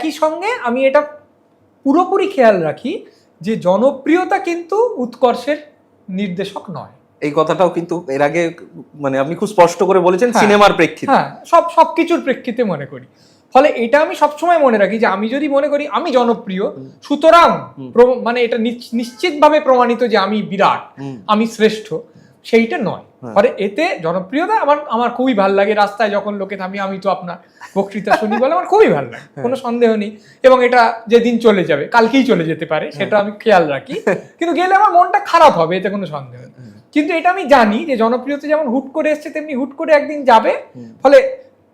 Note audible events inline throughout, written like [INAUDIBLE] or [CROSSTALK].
একই সঙ্গে আমি এটা পুরোপুরি খেয়াল রাখি যে জনপ্রিয়তা কিন্তু উৎকর্ষের নির্দেশক নয়। এই কথাটাও কিন্তু এর আগে মানে আপনি খুব স্পষ্ট করে বলেছেন হ্যাঁ। সিনেমার প্রেক্ষিতে। হ্যাঁ সব সব কিছুর প্রেক্ষিতে মনে করি। ফলে এটা আমি সবসময় মনে রাখি যে আমি যদি মনে করি আমি জনপ্রিয় সুতরাং মানে এটা নিশ্চিতভাবে প্রমাণিত যে আমি বিরাট আমি শ্রেষ্ঠ। সেইটা নয়। হ্যাঁ। এতে জনপ্রিয়তা আমার আমার খুবই ভালো লাগে রাস্তায় যখন লোকে থামি আমি তো আপনার বক্তৃতা শুনি বলে আমার খুবই ভালো লাগে হ্যাঁ। কোনো সন্দেহ নেই। এবং এটা যেদিন চলে যাবে কালকেই চলে যেতে পারে সেটা আমি খেয়াল রাখি। কিন্তু গেলে আমার মনটা খারাপ হবে এতে কোনো সন্দেহ নেই। কিন্তু এটা আমি জানি যে জনপ্রিয়তা যেমন হুট করে এসছে তেমনি হুট করে একদিন যাবে। ফলে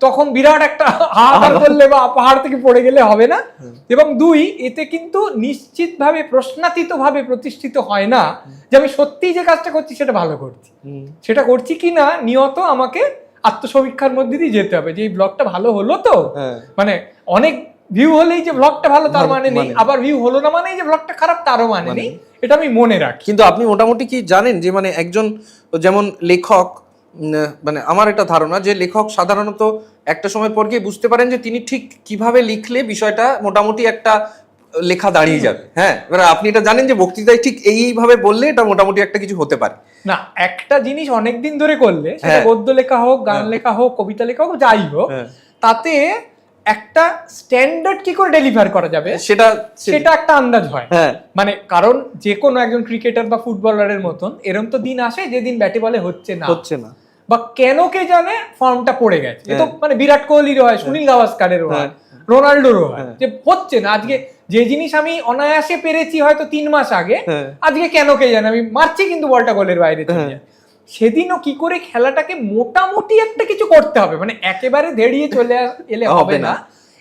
তখন বিরাট একটা হাহাকার করলে বা পাহাড় থেকে পড়ে গেলে হবে না। এবং দুই এতে কিন্তু নিশ্চিতভাবে প্রশ্নাতীত ভাবে প্রতিষ্ঠিত হয় না যে আমি সত্যিই যে কাজটা করছি সেটা ভালো করছি। সেটা করছি কি না নিয়ত আমাকে আত্মসমীক্ষার মধ্যে দিয়ে যেতে হবে যে এই ব্লগটা ভালো হলো তো। হ্যাঁ। মানে অনেক ভিউ হলেই যে ব্লগটা ভালো তার মানে নেই। মানে। আবার ভিউ হলো না মানেই যে ব্লগটা খারাপ তারও মানে মানে। নেই। এটা আমি মনে রাখি। কিন্তু আপনি মোটামুটি কি জানেন যে মানে একজন যেমন লেখক মানে আমার এটা ধারণা যে লেখক সাধারণত একটা সময় পর গিয়ে বুঝতে পারেন যে তিনি ঠিক কীভাবে লিখলে বিষয়টা মোটামুটি একটা লেখা দাঁড়িয়ে যাবে। হ্যাঁ এবার আপনি এটা জানেন যে বক্তৃতায় ঠিক এইভাবে বললে এটা মোটামুটি একটা কিছু হতে পারে। না একটা জিনিস অনেকদিন ধরে করলে সেটা হ্যাঁ। গদ্য লেখা হোক গান লেখা হোক কবিতা লেখা হোক যাই হোক হ্যাঁ। তাতে একটা স্ট্যান্ডার্ড কি করে ডেলিভার করা যাবে সেটা সেটা একটা আন্দাজ হয়। হ্যাঁ। মানে কারণ যে কোনো একজন ক্রিকেটার বা ফুটবলারের মতন এরম তো দিন আসে যেদিন ব্যাটে বলে হচ্ছে না। হচ্ছে না। বা কেন কে জানে ফর্মটা পড়ে গেছে এ তো হ্যাঁ। মানে বিরাট কোহলির হয় সুনীল গাভাস্কারেরও হয় রোনাল্ডোরও হয় হ্যাঁ। যে হচ্ছে না আজকে যে জিনিস আমি অনায়াসে পেরেছি হয়তো তিন মাস আগে হ্যাঁ। আজকে কেন কে জানে আমি মারছি কিন্তু বলটা গোলের বাইরে চলে হ্যাঁ। যায় সেদিনও কি করে খেলাটাকে মোটামুটি একটা কিছু করতে হবে মানে একেবারে দেড়িয়ে চলে এলে হবে না।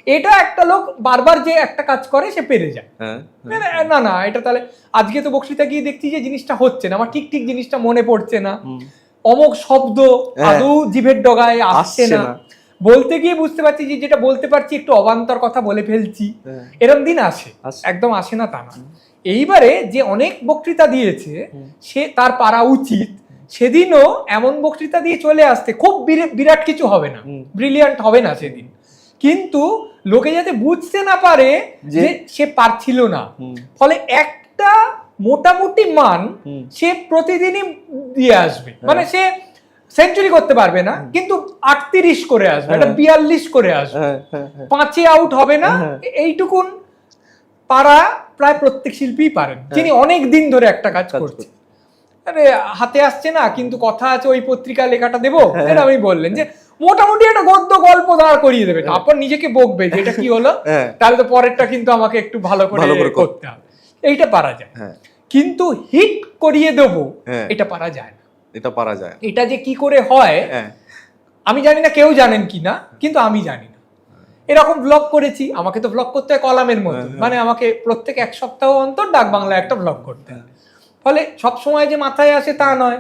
এটা একটা লোক বারবার যে একটা কাজ করে সে পেরে যায় হ্যাঁ মানে, না না এটা তাহলে আজকে তো বক্তৃতা গিয়ে দেখছি যে জিনিসটা হচ্ছে না আমার ঠিক ঠিক জিনিসটা মনে পড়ছে না। অমক শব্দ হ্যাঁ। আদৌ জিভের ডগায় আসছে না। বলতে গিয়ে বুঝতে পারছি যে যেটা বলতে পারছি একটু অবান্তর কথা বলে ফেলছি। হ্যাঁ। এরম দিন আসে। একদম আসে না তা না। এইবারে যে অনেক বক্তৃতা দিয়েছে সে তার পারা উচিত। সেদিনও এমন বক্তৃতা দিয়ে চলে আসতে খুব বিরে- বিরাট কিছু হবে না। ব্রিলিয়ান্ট হবে না সেদিন। কিন্তু লোকে যাতে বুঝতে না পারে যে সে পারছিল না। ফলে একটা মোটামুটি মান সে প্রতিদিনই দিয়ে আসবে। মানে সে সেঞ্চুরি করতে পারবে না কিন্তু আটত্রিশ করে আসবে এটা হ্যাঁ। বিয়াল্লিশ করে আসবে। হ্যাঁ হ্যাঁ হ্যাঁ। পাঁচে আউট হবে না হ্যাঁ। এইটুকুন পারা প্রায় প্রত্যেক শিল্পী পারেন। যিনি অনেক দিন ধরে একটা কাজ করছে আরে হাতে আসছে না কিন্তু কথা আছে ওই পত্রিকা লেখাটা দেবো? হ্যাঁ। এটা আমি বললেন যে মোটামুটি একটা গদ্য গল্প দাঁড় করিয়ে দেবে। তারপর নিজেকে বকবে যে এটা কি হলো? হ্যাঁ। তাহলে তো পরেরটা কিন্তু আমাকে একটু ভালো কর। করতে হবে। এইটা পারা যায়। হ্যাঁ। কিন্তু হিট করিয়ে দেবো হ্যাঁ। এটা পারা যায় না। এটা পারা যায় এটা যে কি করে হয় হ্যাঁ। আমি জানি না কেউ জানেন কি না কিন্তু আমি জানি না। এরকম ব্লগ করেছি আমাকে তো ব্লগ করতে হয় কলামের মতো। হ্যাঁ, মানে আমাকে প্রত্যেক এক সপ্তাহ অন্তর ডাক বাংলায় একটা ব্লগ করতে হয়। ফলে সব সময় যে মাথায় আসে তা নয়।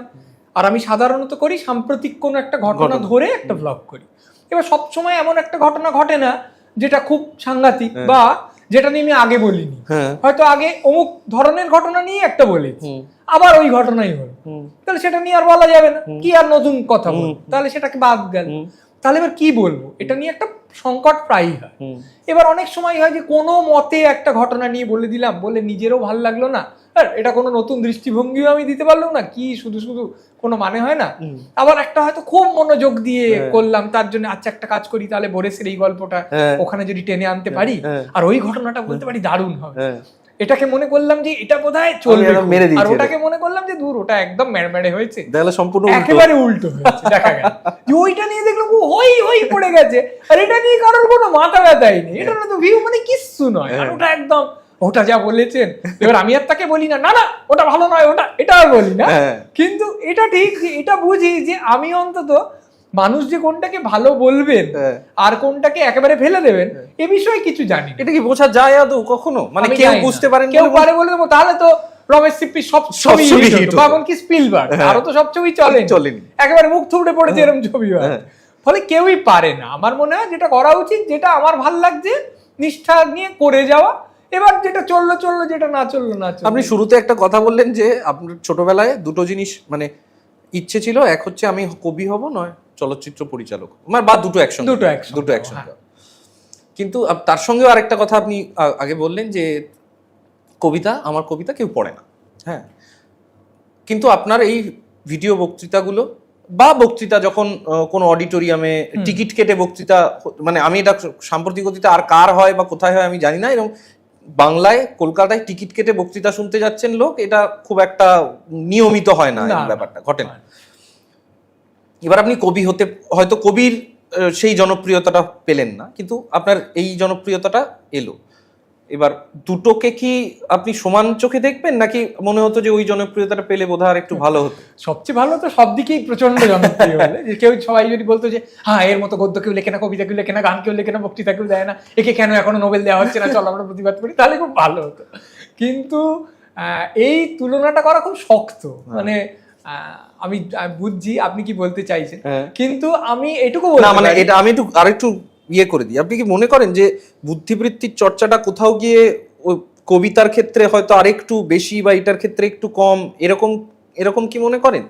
আর আমি সাধারণত করি সাম্প্রতিক কোনো একটা ঘটনা। ধরে একটা ব্লগ করি। এবার সব সময় এমন একটা ঘটনা ঘটে না যেটা খুব সাংঘাতিক। বা যেটা নিয়ে আমি আগে বলিনি। হ্যাঁ। হয়তো আগে অমুক ধরনের ঘটনা নিয়ে একটা বলি আবার ওই ঘটনাই হলো। তাহলে সেটা নিয়ে আর বলা যাবে না। কি আর নতুন কথা তাহলে সেটাকে বাদ গেল। তাহলে এবার কি বলব? এটা নিয়ে একটা সংকট প্রায়ই হয়। এবার অনেক সময় হয় যে কোনো মতে একটা ঘটনা নিয়ে বলে দিলাম বলে নিজেরও ভালো লাগল না। আর এটা কোনো নতুন দৃষ্টিভঙ্গিও আমি দিতে পারলাম না কি শুধু শুধু কোনো মানে হয় না। আবার একটা হয়তো খুব মনোযোগ দিয়ে হ্যাঁ। করলাম তার জন্য আচ্ছা একটা কাজ করি তাহলে বোরেসের এই গল্পটা হ্যাঁ। ওখানে যদি টেনে আনতে পারি হ্যাঁ। আর ওই ঘটনাটা বলতে পারি দারুণ হবে। হ্যাঁ। এটাকে মনে করলাম যে এটা বোধহয় চলবে মেরে আর ওটাকে মনে করলাম যে দূর ওটা একদম মেড়মেড়ে হয়েছে। তাহলে সম্পূর্ণ একেবারে উল্টো হয়েছে দেখা গেল। যে ওইটা নিয়ে দেখলাম ও হই হই পড়ে গেছে। আর এটা নিয়ে কারোর কোনো মাথা ব্যথাই নেই। এটা না তো ভিউ মানে কিচ্ছু নয়। আর ওটা একদম ওটা যা বলেছেন এবার আমি আর তাকে বলি না না না ওটা ভালো নয় ওটা এটা আর বলি না। হ্যাঁ। কিন্তু এটা ঠিক যে এটা বুঝি যে আমি অন্তত মানুষ যে কোনটাকে ভালো বলবেন হ্যাঁ। আর কোনটাকে একেবারে ফেলে দেবেন এ বিষয়ে কিছু জানি এটা কি বোঝা যায় আদৌ কখনো? মানে কেউ বুঝতে পারেন কেউ পারে বলে তাহলে তো রমেশ সিপ্পি সব ছবি। বা এমনকি স্পিলবার্গ হ্যাঁ। আরও তো সব ছবি চলেনি। চলেনি। একেবারে মুখ থুবড়ে পড়েছে এরকম ছবি হ্যাঁ। ফলে কেউই পারে না। আমার মনে হয় যেটা করা উচিত যেটা আমার ভালো লাগছে নিষ্ঠা নিয়ে করে যাওয়া। এবার যেটা চলল চলল যেটা না চলল না চলল। আপনি শুরুতে একটা কথা বললেন যে আপনার ছোটবেলায় দুটো জিনিস মানে ইচ্ছে ছিল এক হচ্ছে আমি কবি হব নয় চলচ্চিত্র পরিচালক। আমার বা দুটো একসঙ্গে। দুটো দুটো একসঙ্গে। হ্যাঁ। কিন্তু তার সঙ্গেও আরেকটা কথা আপনি আগে বললেন যে কবিতা আমার কবিতা কেউ পড়ে না। হ্যাঁ। কিন্তু আপনার এই ভিডিও বক্তৃতাগুলো বা বক্তৃতা যখন কোনো অডিটোরিয়ামে টিকিট কেটে বক্তৃতা মানে আমি এটা সাম্প্রতিকতা আর কার হয় বা কোথায় হয় আমি জানি না। এরকম বাংলায় কলকাতায় টিকিট কেটে বক্তৃতা শুনতে যাচ্ছেন লোক এটা খুব একটা নিয়মিত হয় না। ব্যাপারটা ঘটে না। এবার আপনি কবি হতে হয়তো কবির সেই জনপ্রিয়তাটা পেলেন না কিন্তু আপনার এই জনপ্রিয়তাটা এলো। এবার দুটোকে কি আপনি সমান চোখে দেখবেন নাকি মনে হতো যে ওই জনপ্রিয়তাটা পেলে বোধহয় আর একটু ভালো হতো? সবচেয়ে ভালো তো সব দিকেই প্রচণ্ড জনপ্রিয় কেউ সবাই যদি বলতো যে হ্যাঁ এর মতো গদ্য কেউ লেখে না কবিতা কেউ লেখে না গান কেউ লেখে না বক্তৃতা কেউ দেয় না একে কেন এখনও নোবেল দেওয়া হচ্ছে না চল আমরা প্রতিবাদ করি। তাহলে খুব ভালো হতো। কিন্তু আহ, এই তুলনাটা করা খুব শক্ত। মানে আহ, আমি বুঝছি আপনি কি বলতে চাইছেন? হ্যাঁ। কিন্তু আমি এটুকু না মানে এটা আমি একটু আরেকটু ইয়ে করে দিই। আপনি কি মনে করেন যে বুদ্ধিবৃত্তির চর্চাটা কোথাও গিয়ে কবিতার ক্ষেত্রে হয়তো আরেকটু বেশি বা এটার ক্ষেত্রে একটু কম এরকম এরকম কি মনে করেন?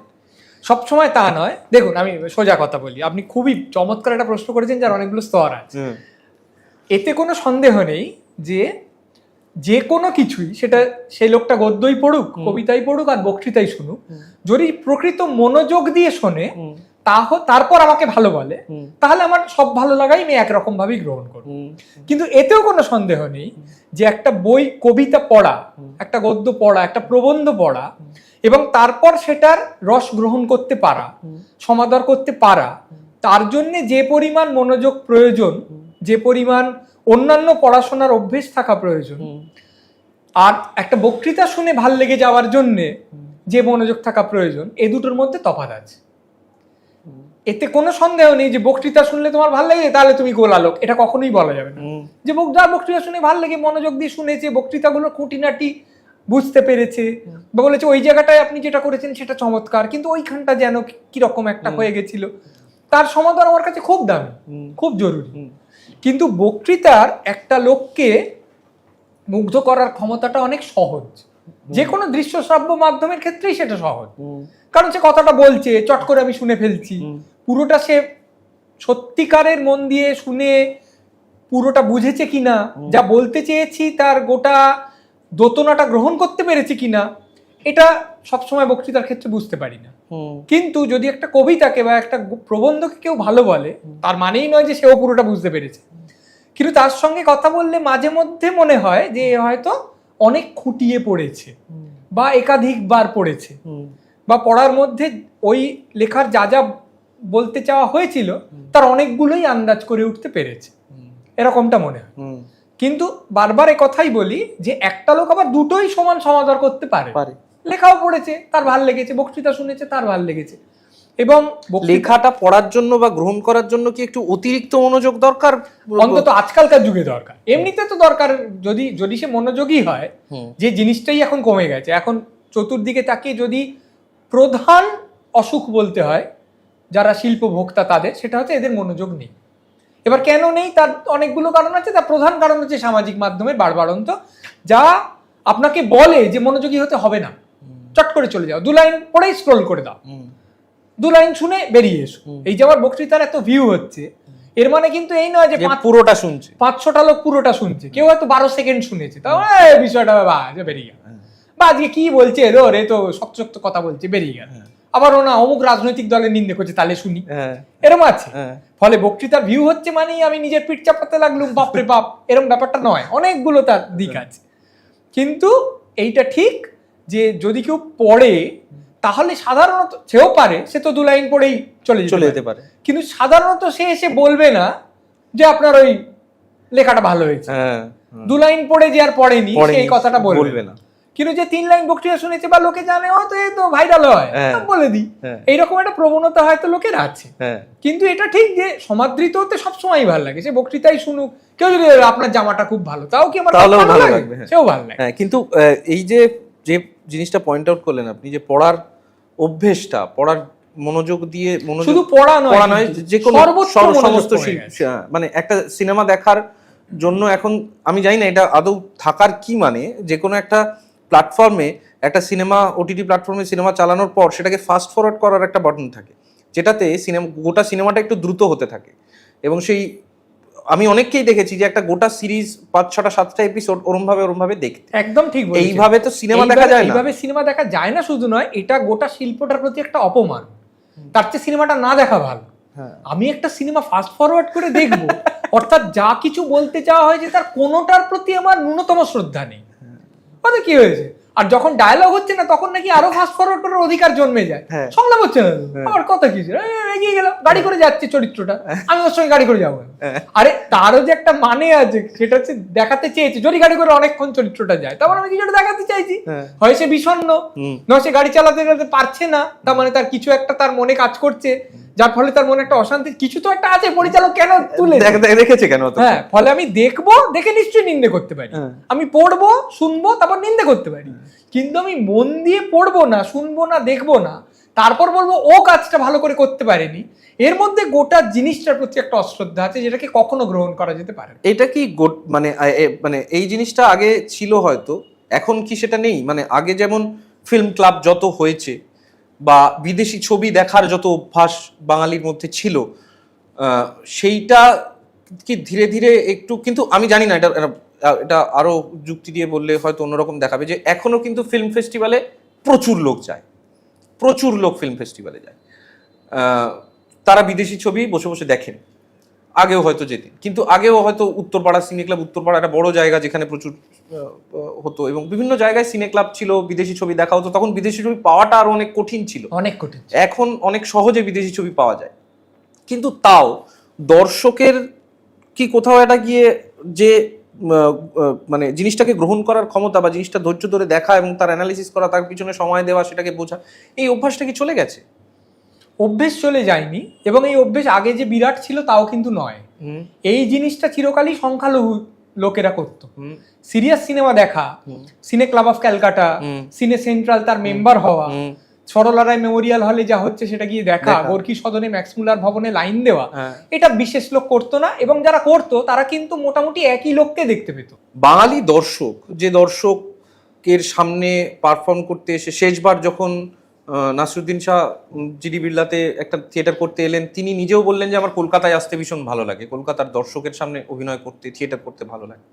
সবসময় তা নয়। দেখুন আমি সোজা কথা বলি। আপনি খুবই চমৎকার একটা প্রশ্ন করেছেন যার অনেকগুলো স্তর আছে। এতে কোনো সন্দেহ নেই যে যে কোনো কিছুই সেটা সেই লোকটা গদ্যই পড়ুক কবিতাই পড়ুক আর বক্তৃতাই শুনুক যদি প্রকৃত মনোযোগ দিয়ে শোনে তাহ তারপর আমাকে ভালো বলে তাহলে আমার সব ভালো লাগাই আমি একরকম ভাবেই গ্রহণ করব। কিন্তু এতেও কোনো সন্দেহ নেই যে একটা বই কবিতা পড়া একটা গদ্য পড়া একটা প্রবন্ধ পড়া এবং তারপর সেটার রস গ্রহণ করতে পারা সমাদর করতে পারা তার জন্য যে পরিমাণ মনোযোগ প্রয়োজন যে পরিমাণ অন্যান্য পড়াশোনার অভ্যেস থাকা প্রয়োজন। আর একটা বক্তৃতা শুনে ভালো লেগে যাওয়ার জন্য যে মনোযোগ থাকা প্রয়োজন এ দুটোর মধ্যে তফাৎ আছে। এতে কোনো সন্দেহ নেই যে বক্তৃতা শুনলে তোমার ভালো লাগে তাহলে তুমি গোলালোক। এটা কখনোই বলা যাবে না। যে যার বক্তৃতা শুনে ভালো লাগে মনোযোগ দিয়ে শুনেছে বক্তৃতাগুলো খুঁটিনাটি বুঝতে পেরেছে বা বলেছে ওই জায়গাটায় আপনি যেটা করেছেন সেটা চমৎকার। কিন্তু ওইখানটা যেন কীরকম একটা হয়ে গেছিল তার সমাধান আমার কাছে খুব দামি খুব জরুরি। কিন্তু বক্তৃতার একটা লোককে মুগ্ধ করার ক্ষমতাটা অনেক সহজ। যে কোনো দৃশ্য শ্রাব্য মাধ্যমের ক্ষেত্রেই সেটা সহজ। কারণ সে কথাটা বলছে চট করে আমি শুনে ফেলছি। পুরোটা সে সত্যিকারের মন দিয়ে শুনে পুরোটা বুঝেছে কিনা যা বলতে চেয়েছি তার গোটা দোতনাটা গ্রহণ করতে পেরেছে কিনা এটা সবসময় বক্তৃতার ক্ষেত্রে বুঝতে পারি না। কিন্তু যদি একটা কবিতাকে বা একটা প্রবন্ধকে কেউ ভালো বলে তার মানেই নয় যে সেও পুরোটা বুঝতে পেরেছে। কিন্তু তার সঙ্গে কথা বললে মাঝে মধ্যে মনে হয় যে হয়তো অনেক খুঁটিয়ে পড়েছে বা একাধিকবার পড়েছে। বা পড়ার মধ্যে ওই লেখার যা যা বলতে চাওয়া হয়েছিল তার অনেকগুলোই আন্দাজ করে উঠতে পেরেছে। এরকমটা মনে হয়। কিন্তু বারবার কথাই বলি যে একটা লোক আবার দুটোই সমান সমাদর করতে পারে। পারে। লেখাও পড়েছে তার ভালো লেগেছে বক্তৃতা শুনেছে তার ভালো লেগেছে। এবং লেখাটা পড়ার জন্য বা গ্রহণ করার জন্য কি একটু অতিরিক্ত মনোযোগ দরকার? অন্তত আজকালকার যুগে দরকার। এমনিতে তো দরকার যদি যদি সে মনোযোগী হয় যে জিনিসটাই এখন কমে গেছে। এখন চতুর্দিকে তাকিয়ে যদি প্রধান অসুখ বলতে হয় যারা শিল্প ভোক্তা তাদের সেটা হচ্ছে এদের মনোযোগ নেই। এবার কেন নেই? তার অনেকগুলো কারণ আছে। তার প্রধান কারণ হচ্ছে সামাজিক মাধ্যমের বাড়বাড়ন্ত যা আপনাকে বলে যে মনোযোগী হতে হবে না। চট করে চলে যাও। দু লাইন পরেই স্ক্রোল করে দাও। দু লাইন শুনে বেরিয়ে এসো। এই যে আমার বক্তৃতার এত ভিউ হচ্ছে এর মানে কিন্তু এই নয় যে পুরোটা শুনছে। পাঁচশোটা লোক পুরোটা শুনছে। কেউ হয়তো বারো সেকেন্ড শুনেছে। তাও বিষয়টা বা যে বেরিয়ে গেল। বা আজকে কি বলছে? এলো রে তো শক্ত শক্ত কথা বলছে বেরিয়ে গেল। আবার ও না অমুক রাজনৈতিক দলের নিন্দে করছে তাহলে শুনি। হ্যাঁ। এরম আছে। হ্যাঁ। ফলে বক্তৃতার ভিউ হচ্ছে মানেই আমি নিজের পিঠ চাপাতে লাগলুম বাপরে বাপ। এরম ব্যাপারটা নয়। অনেকগুলো তার দিক আছে। কিন্তু এইটা ঠিক যে যদি কেউ পড়ে তাহলে সাধারণত সেও পারে সে তো দু লাইন পড়েই চলে যেতে চলে পারে। যেতে পারে। কিন্তু সাধারণত সে এসে বলবে না যে আপনার ওই লেখাটা ভালো হয়েছে। হ্যাঁ দু লাইন পড়ে যে আর পড়েনি সেই কথাটা বলবে। না। কিন্তু যে তিন লাইন বক্তৃতা শুনেছে বা লোকে জানে ও তো এই তো ভাইরাল হয় হ্যাঁ। বলে দিই। হ্যাঁ। এইরকম একটা প্রবণতা হয়তো লোকের আছে। হ্যাঁ। কিন্তু এটা ঠিক যে সমাদৃত হতে সবসময় ভালো লাগে। সে বক্তৃতাই শুনুক। কেউ যদি আপনার জামাটা খুব ভালো। তাও কি আমার ভালো লাগবে, হ্যাঁ। সেও ভালো লাগে। হ্যাঁ কিন্তু এই যে যে জিনিসটা পয়েন্ট আউট করলেন আপনি যে পড়ার অভ্যেসটা পড়ার মনোযোগ দিয়ে মনোযোগ শুধু পড়া নয় পড়া নয় যে কোনো সমস্ত মানে একটা সিনেমা দেখার জন্য এখন আমি জানি না এটা আদৌ থাকার কি মানে যে কোনো একটা প্ল্যাটফর্মে একটা সিনেমা ওটিটি প্ল্যাটফর্মে সিনেমা চালানোর পর সেটাকে ফাস্ট ফরওয়ার্ড করার একটা বাটন থাকে যেটাতে সিনেমা গোটা সিনেমাটা একটু দ্রুত হতে থাকে। এবং সেই আমি অনেককেই দেখেছি যে একটা গোটা সিরিজ পাঁচ ছটা সাতটা এপিসোড ওরম ভাবে ওরম ভাবে দেখতে। একদম ঠিক। এইভাবে তো সিনেমা দেখা যায় না। এইভাবে সিনেমা দেখা যায় না শুধু নয় এটা গোটা শিল্পটার প্রতি একটা অপমান। তার চেয়ে সিনেমাটা না দেখা ভালো। হ্যাঁ। আমি একটা সিনেমা ফাস্ট ফরওয়ার্ড করে দেখব [LAUGHS] অর্থাৎ যা কিছু বলতে চাওয়া হয়েছে তার কোনোটার প্রতি আমার ন্যূনতম শ্রদ্ধা নেই। মানে কি হয়েছে? আর যখন ডায়লগ হচ্ছে না তখন নাকি আরও ফাস্ট ফরওয়ার্ড করার অধিকার জন্মে যায়। হ্যাঁ। সংলাপ হচ্ছে না। তো। আমার কথা কি এগিয়ে গেলাম গাড়ি করে যাচ্ছে চরিত্রটা। আমি ওর সঙ্গে গাড়ি করে যাব। হ্যাঁ। আরে তারও যে একটা মানে আছে সেটা হচ্ছে দেখাতে চেয়েছে। যদি গাড়ি করে অনেকক্ষণ চরিত্রটা যায় তারপর আমি কিছুটা দেখাতে চাইছি। হ্যাঁ। হয় সে বিষণ্ণ নয় সে গাড়ি চালাতে চালাতে পারছে না তার মানে তার কিছু একটা তার মনে কাজ করছে। যার ফলে তার মনে একটা অশান্তি কিছু তো একটা আছে পরিচালক কেন তুলে দেখ- দেখ- দেখেছে কেন হ্যাঁ ফলে আমি দেখব দেখে নিশ্চয়ই নিন্দে করতে পারি। হ্যাঁ। আমি পড়ব শুনব তারপর নিন্দে করতে পারি। কিন্তু আমি মন দিয়ে পড়ব না শুনব না দেখব না তারপর বলব ও কাজটা ভালো করে করতে পারেনি। এর মধ্যে গোটা জিনিসটার প্রতি একটা অশ্রদ্ধা আছে যেটাকে কখনো গ্রহণ করা যেতে পারে এটা কি মানে মানে এই জিনিসটা আগে ছিল হয়তো এখন কি সেটা নেই? মানে আগে যেমন ফিল্ম ক্লাব যত হয়েছে বা বিদেশি ছবি দেখার যত অভ্যাস বাঙালির মধ্যে ছিল সেইটা কি ধীরে ধীরে একটু, কিন্তু আমি জানি না এটা, এটা- আরও আরও যুক্তি দিয়ে বললে হয়তো অন্যরকম দেখাবে যে এখনও কিন্তু ফিল্ম ফেস্টিভ্যালে প্রচুর লোক যায়। প্রচুর লোক ফিল্ম ফেস্টিভ্যালে যায়। তারা বিদেশি ছবি বসে বসে দেখেন। আগেও হয়তো যেতেন কিন্তু আগেও হয়তো উত্তরপাড়া সিনে ক্লাব উত্তরপাড়া একটা বড় জায়গা যেখানে প্রচুর হতো এবং বিভিন্ন জায়গায় সিনে ক্লাব ছিল বিদেশি ছবি দেখা হতো। তখন বিদেশি ছবি পাওয়াটা আরও অনেক কঠিন ছিল। অনেক কঠিন এখন অনেক সহজে বিদেশি ছবি পাওয়া যায়। কিন্তু তাও দর্শকের কি কোথাও এটা গিয়ে যে মানে জিনিসটাকে গ্রহণ করার ক্ষমতা বা জিনিসটা ধৈর্য ধরে দেখা এবং তার অ্যানালিসিস করা তার পিছনে সময় দেওয়া সেটাকে বোঝা এই অভ্যাসটা কি চলে গেছে? অভ্যেস চলে যায়নি এবং এই অভ্যেস আগে যে বিরাট ছিল তাও কিন্তু নয়। এই জিনিসটা চিরকালই সংখ্যালঘু লোকেরা করতো। সিরিয়াস সিনেমা দেখা সিনে ক্লাব অফ ক্যালকাটা সিনে সেন্ট্রাল তার মেম্বার হওয়া হুম। সরলা রায় মেমোরিয়াল হলে যা হচ্ছে সেটা গিয়ে দেখা। গোর্কি সদনে ম্যাক্সমুলার ভবনে লাইন দেওয়া হ্যাঁ। এটা বিশেষ লোক করতো না এবং যারা করতো তারা কিন্তু মোটামুটি একই লোককে দেখতে পেত। বাঙালি দর্শক যে দর্শকের সামনে পারফর্ম করতে এসে শেষবার যখন নাসরুদ্দিন শাহ জিডি বিড়লাতে একটা থিয়েটার করতে এলেন। তিনি নিজেও বললেন যে, আমার কলকাতায় আসতে ভীষণ ভালো লাগে। কলকাতার দর্শকের সামনে অভিনয় করতে থিয়েটার করতে ভালো লাগে।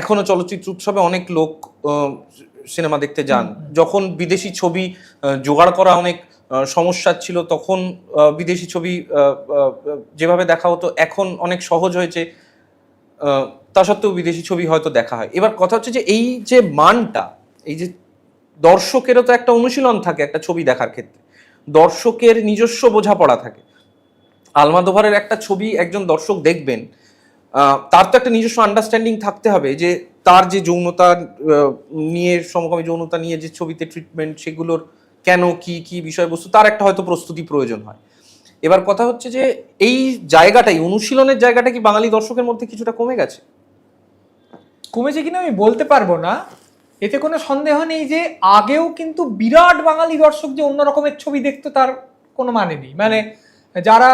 এখনও চলচ্চিত্র উৎসবে অনেক লোক সিনেমা দেখতে যান। যখন বিদেশি ছবি জোগাড় করা অনেক সমস্যা ছিল, তখন বিদেশি ছবি যেভাবে দেখা হতো, এখন অনেক সহজ হয়েছে। তা সত্ত্বেও বিদেশি ছবি হয়তো দেখা হয়। এবার কথা হচ্ছে যে, এই যে মানটা, এই যে দর্শকেরও তো একটা অনুশীলন থাকে, একটা ছবি দেখার ক্ষেত্রে। দর্শকের নিজস্ব বোঝাপড়া থাকে। আলমাদোভারের একটা ছবি একজন দর্শক দেখবেন তার তো একটা নিজস্ব আন্ডারস্ট্যান্ডিং থাকতে হবে যে তার যে যৌনতা নিয়ে, সমকামী যৌনতা নিয়ে যে ছবিতে ট্রিটমেন্ট সেগুলোর কেন, কি কি বিষয়বস্তু, তার একটা হয়তো প্রস্তুতি প্রয়োজন হয়। এবার কথা হচ্ছে যে এই জায়গাটাই, অনুশীলনের জায়গাটা কি বাঙালি দর্শকের মধ্যে কিছুটা কমে গেছে? কমেছে কিনা আমি বলতে পারব না এতে কোনো সন্দেহ নেই যে আগেও কিন্তু বিরাট বাঙালি দর্শক যে অন্য রকমের ছবি দেখতো তার কোনো মানে নেই। মানে যারা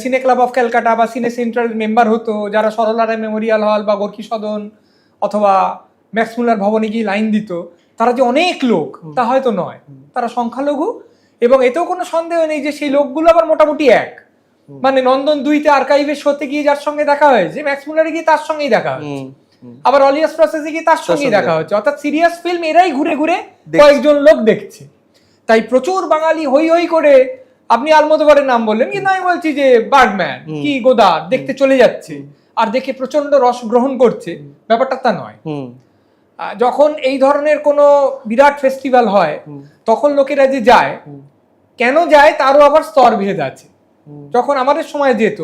সিনে ক্লাব অফ ক্যালকাটা বা সিনে সেন্ট্রাল মেম্বার হতো যারা সরলারায় মেমোরিয়াল হল বা গোর্কি সদন অথবা ম্যাক্সমুলার ভবনে গিয়ে লাইন দিত তারা যে অনেক লোক তা হয়তো নয়। তারা সংখ্যালঘু এবং এতেও কোনো সন্দেহ নেই যে সেই লোকগুলো আবার মোটামুটি এক। মানে নন্দন দুইতে আর্কাইভের শোতে গিয়ে যার সঙ্গে দেখা হয়েছে ম্যাক্সমুলারে গিয়ে তার সঙ্গেই দেখা হয়েছে আবার অলিয়াস প্রসেসে গিয়ে তার সঙ্গে দেখা হচ্ছে। অর্থাৎ সিরিয়াস ফিল্ম এরাই ঘুরে ঘুরে কয়েকজন লোক দেখছে। তাই প্রচুর বাঙালি হই হই করে আপনি আলমোদবারের নাম বললেন কিন্তু আমি বলছি যে বার্ডম্যান কি গোদার দেখতে চলে যাচ্ছে। আর দেখে প্রচণ্ড রস গ্রহণ করছে। ব্যাপারটা তা নয়। যখন এই ধরনের কোনো বিরাট ফেস্টিভ্যাল হয় তখন লোকেরা যে যায় কেন যায় তারও আবার স্তর ভেদ আছে। যখন আমাদের সময় যেত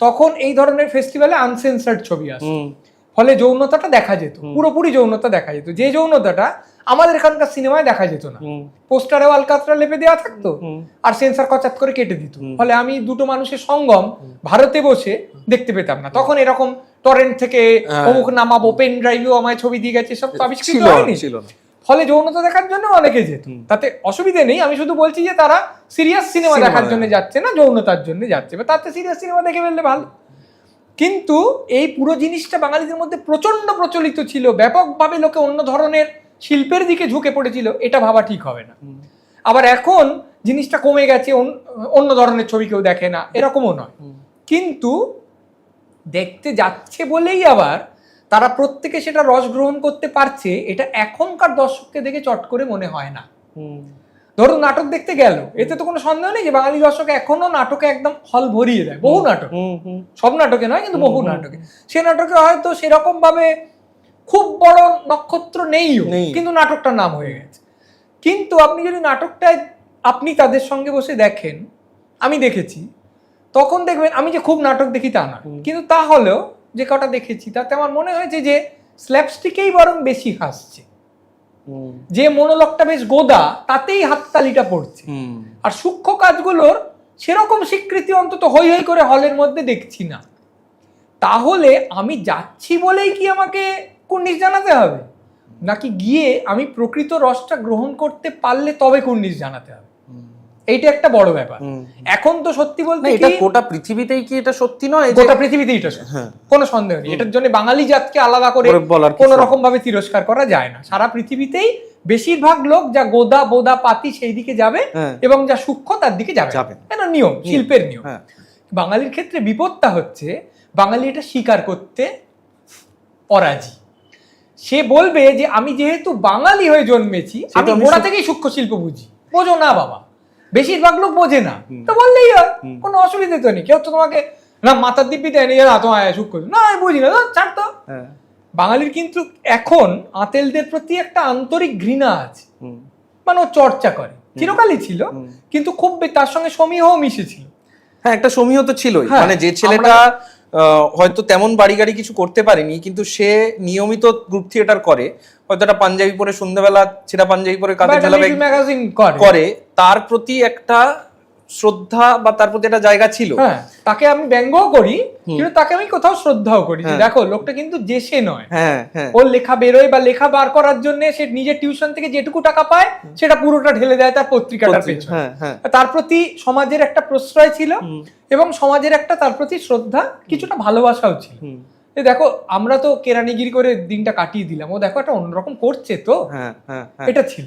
তখন এই ধরনের ফেস্টিভ্যালে আনসেন্সার্ড ছবি আসে ফলে যৌনতাটা দেখা যেত পুরোপুরি যৌনতা দেখা যেত। যে যৌনতাটা আমাদের এখানকার সিনেমায় দেখা যেত না। হুম। পোস্টারেও আলকাতরা লেপে দেওয়া থাকতো আর সেন্সার কচাত করে কেটে দিত। ফলে আমি দুটো মানুষের সঙ্গম ভারতে বসে দেখতে পেতাম না। তখন এরকম টরেন্ট থেকে হ্যাঁ। অমুক নামাবো পেন ড্রাইভেও আমায় ছবি দিয়ে গেছে সব তো আবিষ্কৃত হয়নি। ছিল ফলে যৌনতা দেখার জন্য অনেকে যেত। তাতে অসুবিধে নেই আমি শুধু বলছি যে তারা সিরিয়াস সিনেমা সিনেমা দেখার জন্য যাচ্ছে না যৌনতার জন্য যাচ্ছে। বা তাতে সিরিয়াস সিনেমা দেখে ফেললে ভালো। কিন্তু এই পুরো জিনিসটা বাঙালিদের মধ্যে প্রচণ্ড প্রচলিত ছিল ব্যাপকভাবে লোকে অন্য ধরনের শিল্পের দিকে ঝুঁকে পড়েছিল এটা ভাবা ঠিক হবে না। আবার এখন জিনিসটা কমে গেছে অন- অন্য ধরনের ছবি কেউ দেখে না এরকমও নয়। কিন্তু দেখতে যাচ্ছে বলেই আবার তারা প্রত্যেকে সেটা রস গ্রহণ করতে পারছে এটা এখনকার দর্শককে দেখে চট করে মনে হয় না। ধরুন নাটক দেখতে গেল এতে তো কোনো সন্দেহ নেই যে বাঙালি দর্শক এখনও নাটকে একদম হল ভরিয়ে দেয় বহু নাটক। সব নাটকে নয় কিন্তু বহু নাটকে। সে নাটকে হয়তো সেরকম ভাবে খুব বড় নক্ষত্র নেই। কিন্তু নাটকটার নাম হয়ে গেছে। কিন্তু আপনি যদি নাটকটায় আপনি তাদের সঙ্গে বসে দেখেন আমি দেখেছি তখন দেখবেন আমি যে খুব নাটক দেখি তা না। কিন্তু তা হলেও যে কটা দেখেছি তাতে আমার মনে হয়েছে যে স্ল্যাপস্টিকেই বরং বেশি হাসছে। যে মনোলগটা বেশ গোদা তাতেই হাততালিটা পড়ছে। আর সূক্ষ্ম কাজগুলোর সেরকম স্বীকৃতি অন্তত হই হই করে হলের মধ্যে দেখছি না। তাহলে আমি যাচ্ছি বলেই কি আমাকে কুর্নিশ জানাতে হবে? নাকি গিয়ে আমি প্রকৃত রসটা গ্রহণ করতে পারলে তবে কুন্ডিশ জানাতে হবে? এইটা একটা বড় ব্যাপার। এখন তো সত্যি বলতে এটা গোটা পৃথিবীতেই কি এটা সত্যি নয় গোটা পৃথিবীতে এটা। হ্যাঁ। কোনো সন্দেহ নেই। এটার জন্য বাঙালি জাতকে আলাদা করে কোন রকম ভাবে তিরস্কার করা যায় না। সারা পৃথিবীতেই বেশিরভাগ লোক যা গোদা বোদা পাতি সেই দিকে যাবে হ্যাঁ। এবং যা সূক্ষ্ম তার দিকে যাবে। যাবে। এটা নিয়ম শিল্পের নিয়ম। হ্যাঁ। বাঙালির ক্ষেত্রে বিপদটা হচ্ছে বাঙালি এটা স্বীকার করতে অরাজি। সে বলবে যে আমি যেহেতু বাঙালি হয়ে জন্মেছি আমি আমি গোড়া থেকেই সূক্ষ্ম শিল্প বুঝি। বোঝো না বাবা। বেশিরভাগ লোক বোঝে না। তো বললেই হয় কোনো অসুবিধা তো নেই। কেউ তো তোমাকে না মাথার দিব্যি দেয় না তোমার সূক্ষ্ম না আমি বুঝি না। ছাড় তো। হ্যাঁ। বাঙালির কিন্তু এখন আতেলদের প্রতি একটা আন্তরিক ঘৃণা আছে। মানে ও চর্চা করে। চিরকালই ছিল কিন্তু খুব তার সঙ্গে সমীহ মিশেছিল। হ্যাঁ একটা সমীহ তো ছিলই। হ্যাঁ, মানে যে ছেলেটা আহ, হয়তো তেমন বাড়ি গাড়ি কিছু করতে পারেনি কিন্তু সে নিয়মিত গ্রুপ থিয়েটার করে। হয়তো একটা পাঞ্জাবি পরে সন্ধ্যাবেলা ছেঁড়া পাঞ্জাবি পরে কাঁধে করে। তার প্রতি একটা শ্রদ্ধা বা তার প্রতি একটা জায়গা ছিল। হ্যাঁ তাকে আমি ব্যঙ্গও করি কিন্তু তাকে আমি কোথাও শ্রদ্ধাও করি হ্যাঁ। দেখো লোকটা কিন্তু জেসে নয়। হ্যাঁ ওর লেখা বেরোয় বা লেখা বার করার জন্য সে নিজের টিউশন থেকে যেটুকু টাকা পায় সেটা পুরোটা ঢেলে দেয় তার পত্রিকাটার পেছনে। হ্যাঁ হ্যাঁ। তার প্রতি সমাজের একটা প্রশ্রয় ছিল এবং সমাজের একটা তার প্রতি শ্রদ্ধা কিছুটা ভালোবাসাও ছিল। এই দেখো আমরা তো কেরানিগিরি করে দিনটা কাটিয়ে দিলাম। ও দেখো একটা অন্যরকম করছে তো। হ্যাঁ হ্যাঁ হ্যাঁ। এটা ছিল।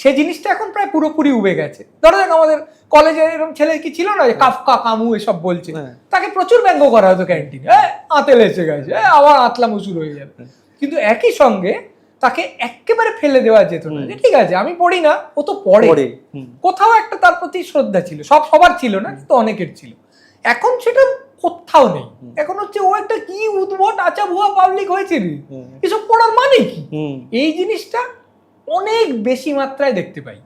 সেই জিনিসটা এখন প্রায় পুরোপুরি উবে গেছে। ধরো যাক আমাদের কলেজে এরকম ছেলে কি ছিল না যে কাফকা কামু এসব বলছে। তাকে প্রচুর ব্যঙ্গ করা হতো ক্যান্টিনে। আতেল এসে গেছে। আবার আতলা মুসুর হয়ে যাবে কিন্তু একই সঙ্গে তাকে একেবারে ফেলে দেওয়া যেত না। যে ঠিক আছে আমি পড়ি না ও তো পড়ে। কোথাও একটা তার প্রতি শ্রদ্ধা ছিল। সব সবার ছিল না কিন্তু অনেকের ছিল। এখন সেটা কোথাও নেই। এখন হচ্ছে ও একটা কি উদ্ভট আচা ভুয়া পাবলিক হয়েছে রে। এসব পড়ার মানে কি? এই জিনিসটা অনেক বেশি মাত্রায় দেখতে পাই।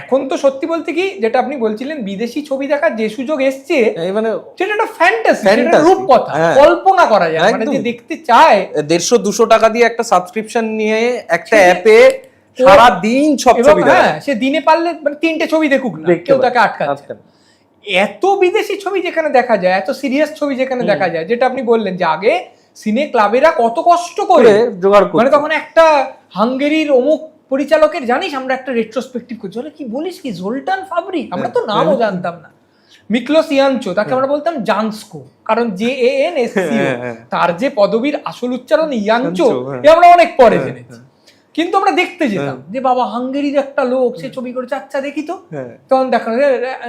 এখন তো সত্যি বলতে কি যেটা আপনি বলছিলেন বিদেশি ছবি দেখার যে সুযোগ এসছে মানে সেটা একটা ফ্যান্টাসি Fantasy, রূপকথা। হ্যাঁ। কল্পনা করা যায় মানে। যে দেখতে চায়। দেড়শো দুশো টাকা দিয়ে একটা সাবস্ক্রিপশন নিয়ে একটা অ্যাপে সারা দিন সব ছবি হ্যাঁ সে দিনে পারলে মানে তিনটে ছবি দেখুক না কেউ তাকে আটকাচ্ছে। এত বিদেশি ছবি যেখানে দেখা যায় এত সিরিয়াস ছবি যেখানে দেখা যায় যেটা আপনি বললেন যে আগে সিনে ক্লাবেরা কত কষ্ট করে জোগাড় মানে তখন একটা হাঙ্গেরির অমুক পরিচালকের জানিস আমরা একটা রেট্রোস্পেক্টিভ করছি বলে কি বলিস কি জোল্টান ফাবরি আমরা তো নামও জানতাম না। মিক্লোস ইয়ানচো তাকে আমরা বলতাম জানস্কো কারণ জে এ এন এস হ্যাঁ, হ্যাঁ। তার যে পদবীর আসল উচ্চারণ হ্যাঁ। এ আমরা অনেক পরে জেনেছি। কিন্তু আমরা দেখতে যেতাম যে বাবা হাঙ্গেরির একটা লোক সে ছবি করেছে আচ্ছা দেখি তো। হ্যাঁ। তখন দেখা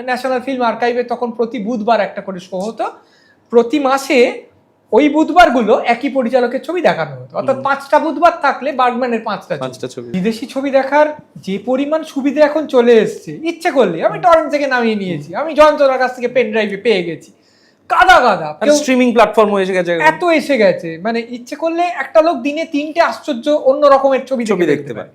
ন্যাশনাল ফিল্ম আর্কাইভে তখন প্রতি বুধবার একটা করে শো হতো। প্রতি মাসে ওই বুধবারগুলো একই পরিচালকের ছবি দেখানো হতো। অর্থাৎ পাঁচটা বুধবার থাকলে বার্গম্যানের পাঁচটা ছবি। পাঁচটা ছবি। বিদেশি ছবি দেখার যে পরিমাণ সুবিধা এখন চলে এসছে ইচ্ছে করলে। আমি টরেন্ট থেকে নামিয়ে নিয়েছি। আমি যন্ত্রণার কাছ থেকে পেন ড্রাইভে পেয়ে গেছি। গাদা আর কেউ স্ট্রিমিং প্ল্যাটফর্ম এসে গেছে এত এসে গেছে। মানে ইচ্ছে করলে একটা লোক দিনে তিনটে আশ্চর্য অন্য রকমের ছবি ছবি দেখতে পায়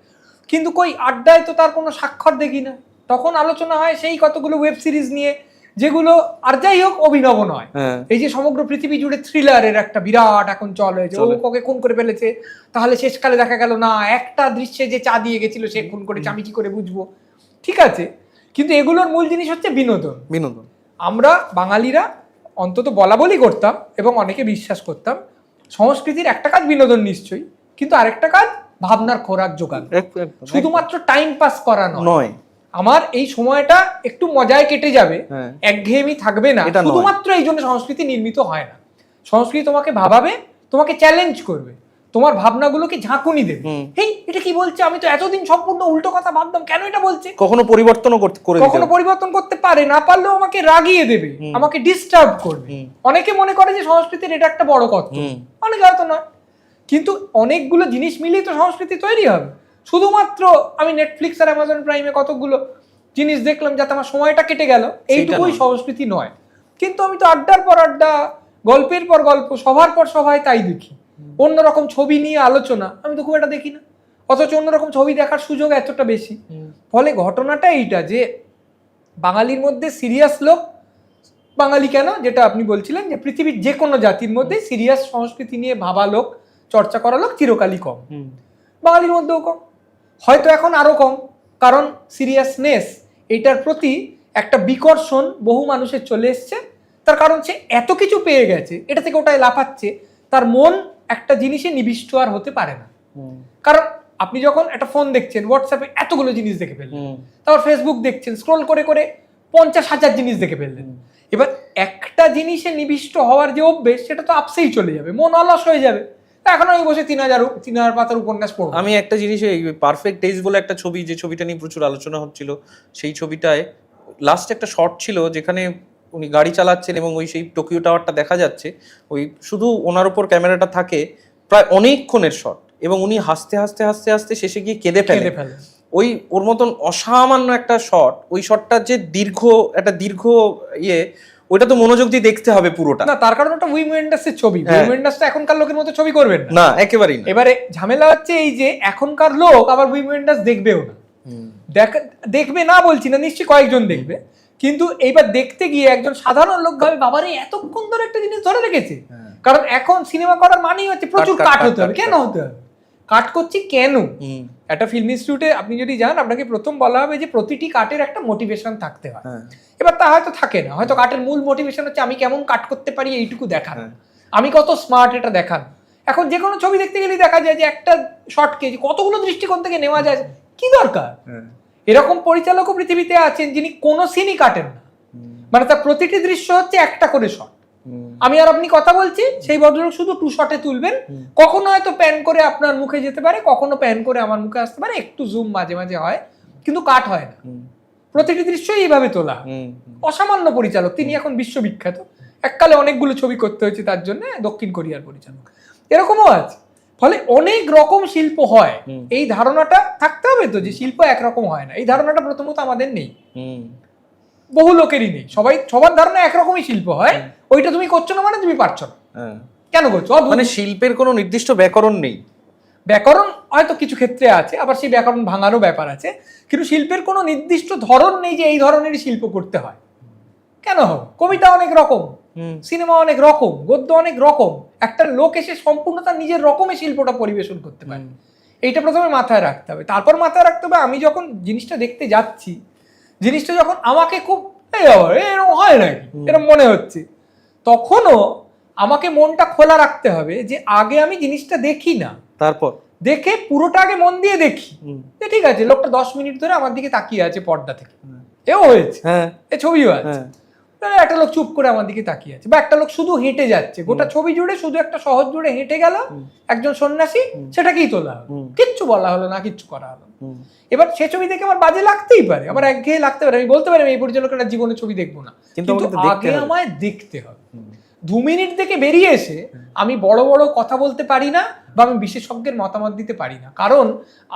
কিন্তু কই আড্ডায় তো তার কোনো স্বাক্ষর দেখি না। তখন আলোচনা হয় সেই কতগুলো ওয়েব সিরিজ নিয়ে যেগুলো আর যাই হোক অভিনব নয়। হ্যাঁ। এই যে সমগ্র পৃথিবী জুড়ে থ্রিলারের একটা বিরাট এখন চল হয়েছে। ও চলে। খুন করে ফেলেছে। তাহলে শেষকালে দেখা গেল না একটা দৃশ্যে যে চা দিয়ে গেছিল সে খুন করেছে আমি কি করে বুঝব। ঠিক আছে। কিন্তু এগুলোর মূল জিনিস হচ্ছে বিনোদন। বিনোদন। আমরা বাঙালিরা অন্তত বলা বলি করতাম এবং অনেকে বিশ্বাস করতাম সংস্কৃতির একটা কাজ বিনোদন নিশ্চয়ই কিন্তু আরেকটা কাজ ভাবনার খোরাক জোগান শুধুমাত্র টাইম পাস করা নয়। আমার এই সময়টা একটু মজায় কেটে যাবে হ্যাঁ। একঘেয়েমি থাকবে না শুধুমাত্র এই জন্য সংস্কৃতি নির্মিত হয় না। সংস্কৃতি তোমাকে ভাবাবে তোমাকে চ্যালেঞ্জ করবে। তোমার ভাবনাগুলোকে ঝাঁকুনি দেবে। হেই এটা কি বলছে? আমি তো এতদিন সম্পূর্ণ উল্টো কথা ভাবতাম কেন এটা বলছে? কখনো পরিবর্তনও করতে করে কখনো পরিবর্তন করতে পারে না পারলেও আমাকে রাগিয়ে দেবে আমাকে ডিস্টার্ব করবে। অনেকে মনে করে যে সংস্কৃতির এটা একটা বড় কথা। অনেকে হয়তো নয়। কিন্তু অনেকগুলো জিনিস মিলিয়ে তো সংস্কৃতি তৈরি হবে। শুধুমাত্র আমি নেটফ্লিক্স আর অ্যামাজন প্রাইমে কতগুলো জিনিস দেখলাম যাতে আমার সময়টা কেটে গেল এইটুকুই সংস্কৃতি নয়। কিন্তু আমি তো আড্ডার পর আড্ডা গল্পের পর গল্প সভার পর সভায় তাই দেখি। অন্যরকম ছবি নিয়ে আলোচনা আমি তো খুব একটা দেখি না। অথচ অন্যরকম ছবি দেখার সুযোগ এতটা বেশি। ফলে ঘটনাটা এইটা যে বাঙালির মধ্যে সিরিয়াস লোক বাঙালি কেন? যেটা আপনি বলছিলেন যে পৃথিবীর যে কোনো জাতির মধ্যে সিরিয়াস সংস্কৃতি নিয়ে ভাবা লোক চর্চা করা লোক চিরকালই কম। বাঙালির মধ্যেও কম। হয়তো এখন আরও কম কারণ সিরিয়াসনেস এটার প্রতি একটা বিকর্ষণ বহু মানুষের চলে এসছে। তার কারণ সে এত কিছু পেয়ে গেছে এটা থেকে ওটায় লাফাচ্ছে। তার মন একটা জিনিসে নিবিষ্ট আর হতে পারে না। কারণ আপনি যখন একটা ফোন দেখছেন হোয়াটসঅ্যাপে এতগুলো জিনিস দেখে ফেললেন। তারপর ফেসবুক দেখছেন স্ক্রোল করে করে পঞ্চাশ হাজার জিনিস দেখে ফেললেন। এবার একটা জিনিসে নিবিষ্ট হওয়ার যে অভ্যেস সেটা তো আপসেই চলে যাবে মন অলস হয়ে যাবে। এখন আমি বসে তিন হাজার তিন হাজার পাতার উপন্যাস পড়ব। আমি একটা জিনিস পারফেক্ট ডেজ বলে একটা ছবি যে ছবিটা নিয়ে প্রচুর আলোচনা হচ্ছিল সেই ছবিটায় লাস্ট একটা শট ছিল যেখানে উনি গাড়ি চালাচ্ছেন এবং ওই সেই টোকিও টাওয়ারটা দেখা যাচ্ছে ওই শুধু ওনার উপর ক্যামেরাটা থাকে প্রায় অনেকক্ষণের শট এবং উনি হাসতে হাসতে হাসতে হাসতে শেষে গিয়ে কেঁদে ফেলে ওই ওর মতন অসামান্য একটা শট ওই শটটার যে দীর্ঘ একটা দীর্ঘ ইয়ে ওইটা তো মনোযোগ দিয়ে দেখতে হবে পুরোটা। না তার কারণ ওটা উইম এর ছবি। হ্যাঁ। উইম তো এখনকার লোকের মতো ছবি করবেন না। একেবারেই না। এবারে ঝামেলা হচ্ছে এই যে এখনকার লোক আবার উইম দেখবেও না। দেখবে না বলছি না নিশ্চয়ই কয়েকজন দেখবে। কিন্তু এইবার দেখতে গিয়ে একজন সাধারণ লোক ভাবে বাবারে এতক্ষণ ধরে একটা জিনিস ধরে রেখেছে। হ্যাঁ। কারণ এখন সিনেমা করার মানেই হচ্ছে প্রচুর কাট, হতে হবে। কেন হতে হবে? কাট করছি কেন? একটা ফিল্ম ইনস্টিটিউটে আপনি যদি যান আপনাকে প্রথম বলা হবে যে প্রতিটি কাটের একটা মোটিভেশন থাকতে হয়। হ্যাঁ। এবার তা হয়তো থাকে না। হয়তো কাটের মূল মোটিভেশন হচ্ছে আমি কেমন কাট করতে পারি এইটুকু দেখান হ্যাঁ। আমি কত স্মার্ট এটা দেখান এখন যে কোনো ছবি দেখতে গেলেই দেখা যায় যে একটা শর্টকে যে কতগুলো দৃষ্টিকোণ থেকে নেওয়া যায় কি দরকার? এরকম পরিচালকও পৃথিবীতে আছেন যিনি কোনো সিনই কাটেন না। মানে তার প্রতিটি দৃশ্য হচ্ছে একটা করে শট আমি আর আপনি কথা বলছি সেই ভদ্রলোক শুধু টু শটে তুলবেন। কখনো হয়তো প্যান করে আপনার মুখে যেতে পারে কখনো প্যান করে আমার মুখে আসতে পারে একটু জুম মাঝে মাঝে হয় কিন্তু কাট হয় না। প্রতিটি দৃশ্যই এইভাবে তোলা। অসামান্য পরিচালক তিনি এখন বিশ্ববিখ্যাত। এককালে অনেকগুলো ছবি করতে হয়েছে তার জন্য দক্ষিণ কোরিয়ার পরিচালক। এরকমও আছে। ফলে অনেক রকম শিল্প হয়। এই ধারণাটা থাকতে হবে তো যে শিল্প একরকম হয় না। এই ধারণাটা প্রথমত আমাদের নেই। বহু লোকেরই নেই। সবাই সবার ধারণা একরকমই শিল্প হয়। ওইটা তুমি করছ না মানে তুমি পারছ না। হ্যাঁ। কেন করছ? মানে শিল্পের কোনো নির্দিষ্ট ব্যাকরণ নেই। ব্যাকরণ হয়তো কিছু ক্ষেত্রে আছে আবার সেই ব্যাকরণ ভাঙারও ব্যাপার আছে। কিন্তু শিল্পের কোনো নির্দিষ্ট ধরন নেই যে এই ধরনেরই শিল্প করতে হয়। কেন কবিতা অনেক রকম। সিনেমা অনেক রকম। গদ্য অনেক রকম। একটা লোক এসে সম্পূর্ণ তার নিজের রকমের শিল্পটা পরিবেশন করতে পারে। এইটা প্রথমে মাথায় রাখতে হবে। তারপর মাথায় রাখতে হবে আমি যখন জিনিসটা দেখতে যাচ্ছি জিনিসটা যখন আমাকে খুব এরকম হয় নাকি? এরকম মনে হচ্ছে। তখনও আমাকে মনটা খোলা রাখতে হবে যে আগে আমি জিনিসটা দেখি না। তারপর? দেখে পুরোটা আগে মন দিয়ে দেখি। যে ঠিক আছে লোকটা দশ মিনিট ধরে আমার দিকে তাকিয়ে আছে পর্দা থেকে। এও হয়েছে। হ্যাঁ। এ ছবিও আছে। হ্যাঁ। একটা লোক চুপ করে আমার দিকে তাকিয়ে আছে। বা একটা লোক শুধু হেঁটে যাচ্ছে। গোটা ছবি জুড়ে শুধু একটা সহজ জুড়ে হেঁটে গেল একজন সন্ন্যাসী সেটাকেই তোলা হলো। কিচ্ছু বলা হলো না কিচ্ছু করা হলো এবার সে ছবি দেখে আমার বাজে লাগতেই পারে আমার একঘেয়ে লাগতে পারে। আমি বলতে পারি আমি এই পরিচালকের জীবনে ছবি দেখব না। কিন্তু আগে আমায় দেখতে হবে। দু মিনিট থেকে বেরিয়ে এসে আমি বড় বড় কথা বলতে পারি না বা আমি বিশেষজ্ঞের মতামত দিতে পারি না। কারণ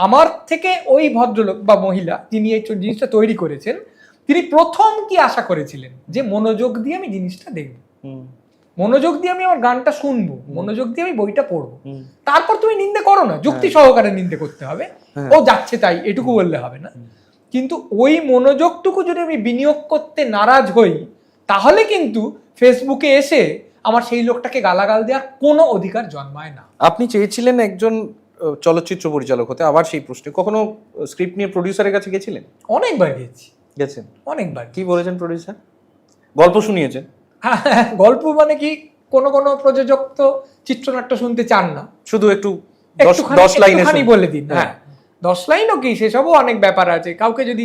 আমার থেকে ওই ভদ্রলোক বা মহিলা যিনি এই জিনিসটা তৈরি করেছেন তিনি প্রথম কি আশা করেছিলেন? যে মনোযোগ দিয়ে আমি জিনিসটা দেখব। মনোযোগ দিয়ে আমি আমার গানটা শুনব মনোযোগ দিয়ে আমি বইটা পড়ব। তারপর তুমি নিন্দে করো না যুক্তি সহকারে নিন্দে করতে হবে। হ্যাঁ। ও যাচ্ছে তাই এটুকু বললে হবে না। কিন্তু ওই মনোযোগটুকু যদি আমি বিনিয়োগ করতে নারাজ হই তাহলে কিন্তু ফেসবুকে এসে আমার সেই লোকটাকে গালাগাল দেওয়ার কোনো অধিকার জন্মায় না। আপনি চেয়েছিলেন একজন চলচ্চিত্র পরিচালক হতে আবার সেই প্রশ্নে কখনো স্ক্রিপ্ট নিয়ে প্রডিউসারের কাছে গেছিলেন? অনেকবার গেছি। গেছেন? অনেকবার। কি বলেছেন প্রডিউসার গল্প শুনিয়েছেন? [LAUGHS] গল্প মানে কি? কোনো কোনো প্রযোজক তো চিত্রনাট্য শুনতে চান না। শুধু একটু দশ লাইনে বলে দিন হ্যাঁ। হ্যাঁ। দশ লাইনও কি? সেসবও অনেক ব্যাপার আছে। কাউকে যদি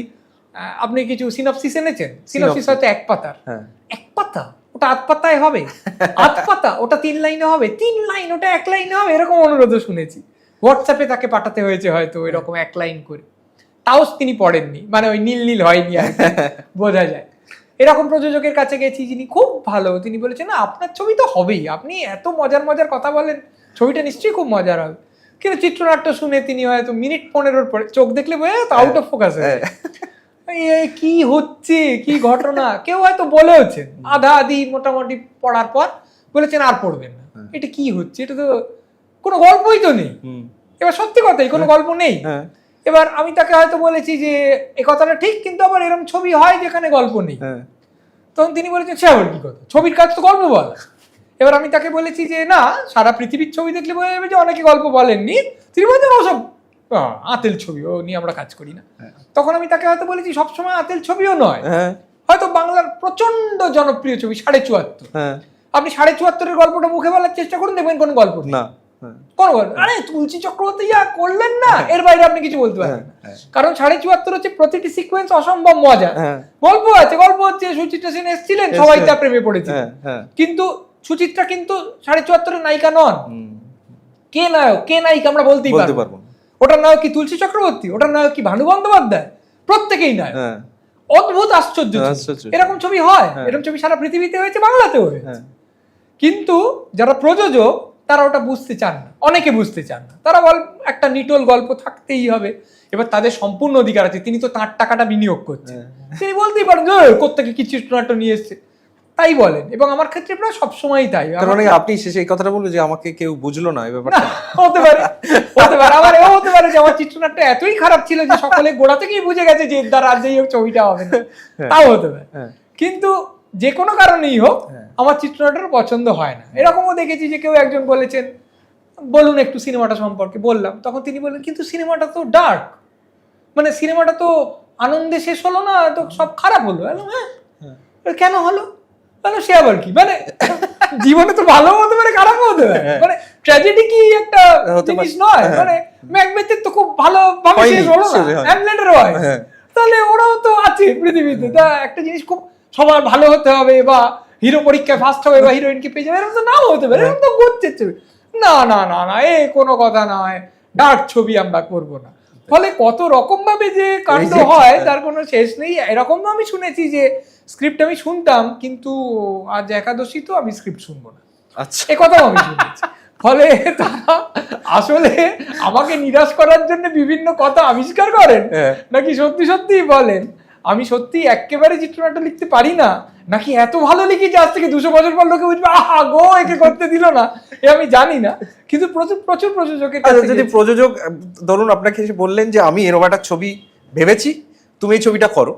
আপনি কিছু সিনপসিস এনেছেন? সিনপসিস। হয়তো এক পাতার। হ্যাঁ। এক পাতা? ওটা আতপাতায় হবে? [LAUGHS] আতপাতা ওটা তিন লাইনে হবে? তিন লাইন? ওটা এক লাইনে হবে? এরকম অনুরোধও শুনেছি। হোয়াটসঅ্যাপে তাকে পাঠাতে হয়েছে হয়তো এরকম এক লাইন করে। তাও তিনি পড়েননি। মানে ওই নীল নীল হয়নি আর [LAUGHS] বোঝা যায়। এরকম প্রযোজকের কাছে গেছি যিনি খুব ভালো। তিনি বলেছেন না আপনার ছবি তো হবেই। আপনি এত মজার মজার কথা বলেন ছবিটা নিশ্চয়ই খুব মজার হবে। কিন্তু চিত্রনাট্য শুনে তিনি হয়তো মিনিট পনেরোর পরে চোখ দেখলে বোঝা যায় আউট অফ ফোকাস হয়ে কি হচ্ছে? কি ঘটনা? কেউ হয়তো বলেওছেন। আধা আধি মোটামুটি পড়ার পর বলেছেন আর পড়বেন না। এটা কি হচ্ছে? এটা তো কোনো গল্পই তো নেই। এবার সত্যি কথাই কোনো গল্প নেই? হ্যাঁ, এবার আমি তাকে হয়তো বলেছি যে এ কথাটা ঠিক কিন্তু আবার এরকম ছবি হয় যেখানে গল্প নেই। হ্যাঁ, তখন তিনি বলেছেন সে আবার কি কথা? ছবির কাজ তো গল্প বলা। এবার আমি তাকে বলেছি যে না সারা পৃথিবীর ছবি দেখলে বোঝা যাবে যে অনেকে গল্প বলেননি। তিনি বলছেন ওসব আতেল ছবি ও নিয়ে আমরা কাজ করি না। তখন আমি তাকে হয়তো বলেছি সবসময় আতেল ছবিও নয়। হ্যাঁ, হয়তো বাংলার প্রচণ্ড জনপ্রিয় ছবি সাড়ে চুয়াত্তর। হ্যাঁ, আপনি সাড়ে চুয়াত্তরের গল্পটা মুখে বলার চেষ্টা করুন দেখবেন কোনো গল্প না। হ্যাঁ, কোনো আরে তুলসী চক্রবর্তী যা করলেন না। এর বাইরে আপনি কিছু বলতে পারেন হ্যাঁ, কারণ সাড়ে চুয়াত্তর হচ্ছে প্রতিটি সিকোয়েন্স অসম্ভব মজা। হ্যাঁ, গল্প আছে গল্প হচ্ছে সুচিত্রা সেন এসেছিলেন সবাই তার প্রেমে পড়েছে। হ্যাঁ, হ্যাঁ, কিন্তু সুচিত্রা কিন্তু সাড়ে চুয়াত্তরের নায়িকা নন। কে নায়ক কে নায়িকা আমরা বলতেই পারব। ওটার নায়ক কি তুলসী চক্রবর্তী? ওটার নায়ক কি ভানু বন্দ্যোপাধ্যায়? প্রত্যেকেই নায়ক। হ্যাঁ, অদ্ভুত আশ্চর্য এরকম ছবি হয়। হ্যাঁ। এরকম ছবি সারা পৃথিবীতে হয়েছে বাংলাতেও হয়েছে। হ্যাঁ, কিন্তু যারা প্রযোজক তারা ওটা বুঝতে চান না। অনেকে বুঝতে চান না। তারা বল একটা নিটল গল্প থাকতেই হবে। এবার তাদের সম্পূর্ণ অধিকার আছে। তিনি তো তার টাকাটা বিনিয়োগ করছেন। হ্যাঁ। তিনি বলতেই পারেন যে কোথেকে কি চিত্রনাট্য নিয়ে এসছে? তাই বলেন। এবং আমার ক্ষেত্রে প্রায় সবসময়ই তাই। মানে আপনি শেষে এই কথাটা বলবেন যে আমাকে কেউ বুঝলো না এই ব্যাপারটা হতে পারে। হতে পারে। আবার এও হতে পারে যে আমার চিত্রনাট্য এতই খারাপ ছিল যে সকলে গোড়া থেকেই বুঝে গেছে যে এর দ্বারা আর যেই ছবিটা হবে না। তাও হতে পারে। হ্যাঁ। কিন্তু যে কোনো কারণেই হোক হ্যাঁ। আমার চিত্রনাট্য পছন্দ হয় না। এরকমও দেখেছি যে কেউ একজন বলেছেন বলুন একটু সিনেমাটা সম্পর্কে বললাম। তখন তিনি বললেন কিন্তু সিনেমাটা তো ডার্ক মানে সিনেমাটা তো আনন্দে শেষ হলো না তো সব খারাপ হলো। হ্যাঁ। কেন হলো? মানে সে আবার কি? মানে [LAUGHS] জীবনে তো ভালো হতে পারে খারাপ হতে পারে। মানে ট্র্যাজেডি কি একটা হ্যাঁ। জিনিস নয়। হ্যাঁ। মানে ম্যাকবেথের তো খুব ভালো ভাবে শেষ হলো না। শেষ হয়। হ্যাঁ। তাহলে ওরাও তো আছে পৃথিবীতে। তা একটা জিনিস খুব সবার ভালো হতে হবে বা হিরো পরীক্ষায় ফার্স্ট হবে বা হিরোইনকে পেয়ে যাবে এরকম তো নাও হতে পারে এরকম তো করছে না না না না এ কোনো কথা নয় ডার্ক ছবি আমরা করব না। ফলে কত রকম ভাবে যে কাণ্ড হয় তার কোনো শেষ নেই। এরকম আমি শুনেছি যে স্ক্রিপ্ট আমি শুনতাম কিন্তু আজ একাদশী তো আমি স্ক্রিপ্ট শুনব না। আচ্ছা। এ কথাও আমি শুনেছি। ফলে তারা আসলে আমাকে নিরাশ করার জন্য বিভিন্ন কথা আবিষ্কার করেন হ্যাঁ। নাকি সত্যি সত্যি বলেন। আমি সত্যি একেবারে চিত্রনাট্য লিখতে পারি না। নাকি এত ভালো লিখি যে আজ থেকে দুশো বছর পর লোকে বুঝবে আহা গো একে করতে দিল না। এ আমি জানি না। কিন্তু প্রচুর প্রচুর প্রযোজকের আচ্ছা যদি প্রযোজক ধরুন আপনাকে এসে বললেন যে আমি এরকম একটা ছবি ভেবেছি তুমি এই ছবিটা করো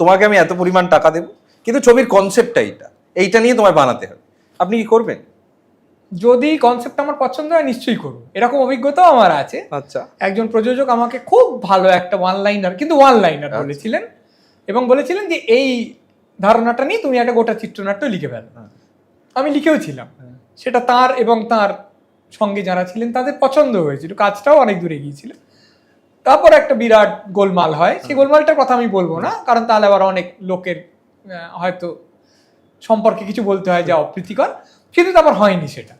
তোমাকে আমি এত পরিমাণ টাকা দেবো। কিন্তু ছবির কনসেপ্টটা এইটা। এইটা নিয়ে তোমায় বানাতে হবে। আপনি কি করবেন? যদি কনসেপ্ট আমার পছন্দ হয় নিশ্চয়ই করব। এরকম অভিজ্ঞতাও আমার আছে। আচ্ছা। একজন প্রযোজক আমাকে খুব ভালো একটা ওয়ান লাইনার কিন্তু ওয়ান লাইনার বলেছিলেন এবং বলেছিলেন যে এই ধারণাটা নিয়ে তুমি একটা গোটা চিত্রনাট্য লিখে ফেলো। হ্যাঁ। আমি লিখেও ছিলাম। সেটা তার এবং তার সঙ্গে যারা ছিলেন তাদের পছন্দ হয়েছিল কাজটাও অনেক দূরে গিয়েছিল। তারপর একটা বিরাট গোলমাল হয়। সেই গোলমালটার কথা আমি বলব না কারণ তাহলে আবার অনেক লোকের হয়তো সম্পর্কে কিছু বলতে হয় যা অপ্রীতিকর। কিন্তু তারপর হয়নি সেটা।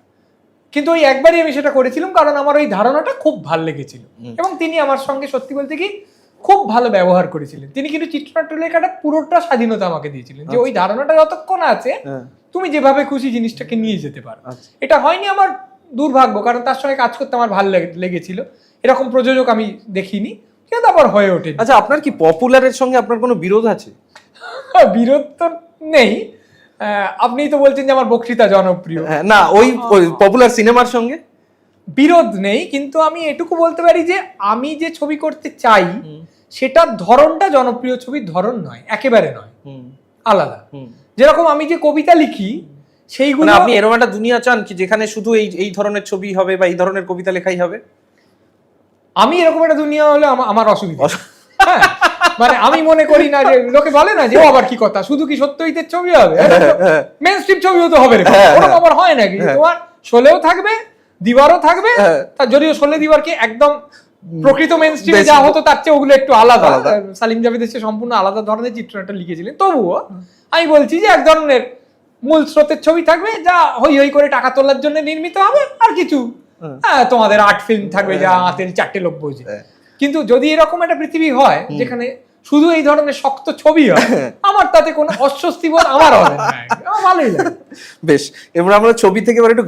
কিন্তু ওই একবারই আমি সেটা করেছিলাম কারণ আমার ওই ধারণাটা খুব ভালো লেগেছিল। এবং তিনি আমার সঙ্গে সত্যি বলতে কি খুব ভালো ব্যবহার করেছিলেন। তিনি কিন্তু চিত্রনাট্য লেখাটা পুরোটা স্বাধীনতা আমাকে দিয়েছিলেন। যে ওই ধারণাটা যতক্ষণ আছে হ্যাঁ। তুমি যেভাবে খুশি জিনিসটাকে নিয়ে যেতে পারো। আচ্ছা। এটা হয়নি আমার দুর্ভাগ্য কারণ তার সঙ্গে কাজ করতে আমার ভালো লেগেছিল। এরকম প্রযোজক আমি দেখিনি কিন্তু আবার হয়ে ওঠে। আচ্ছা আপনার কি পপুলারের সঙ্গে আপনার কোনো বিরোধ আছে? [LAUGHS] বিরোধ তো নেই। আহ, আপনিই তো বলছেন যে আমার বক্তৃতা জনপ্রিয়। হ্যাঁ, না ওই পপুলার সিনেমার সঙ্গে? বিরোধ নেই কিন্তু আমি এটুকু বলতে পারি যে আমি যে ছবি করতে চাই সেটার ধরনটা জনপ্রিয় ছবির ধরন নয় একেবারে নয়। আলাদা। যেরকম আমি যে কবিতা লিখি সেইগুলো মানে আপনি এরকম একটা দুনিয়া চান কি যেখানে শুধু এই এই ধরনের ছবি হবে বা এই ধরনের কবিতা লেখাই হবে? আমি এরকম একটা দুনিয়া হলে আমা- আমার অসুবিধা। হ্যাঁ, মানে আমি মনে করি না যে লোকে বলে না যে আবার কি কথা শুধু কি সত্যজিতের ছবি হবে? মেন স্ট্রিপ ছবিও তো হবে। হ্যাঁ, ওরকম আবার হয় নাকি তোমার শোলেও থাকবে দিবারও থাকবে হ্যাঁ। তার যদিও শোলে দিবারকে একদম প্রকৃত মেন স্ট্রিমে যা হতো তার চেয়ে ওগুলো একটু আলাদা। আলাদা। সালিম জাভেদ এসে সম্পূর্ণ আলাদা ধরনের চিত্রনাট্য লিখেছিলেন। তবুও আমি বলছি যে এক ধরনের মূল স্রোতের ছবি থাকবে যা হই হই করে টাকা তোলার জন্য নির্মিত হবে আর কিছু। হ্যাঁ, তোমাদের আর্ট ফিল্ম থাকবে যা হাতের চারটে লোক বোঝে হ্যাঁ। কিন্তু যদি এরকম একটা পৃথিবী হয় যেখানে শুধু এই ধরনের শক্ত ছবি হয় আমার তাতে কোনো অস্বস্তি বোধ আমার হবে না। [LAUGHS] ভালোই লাগে। বেশ এবার আমরা ছবি থেকে একটু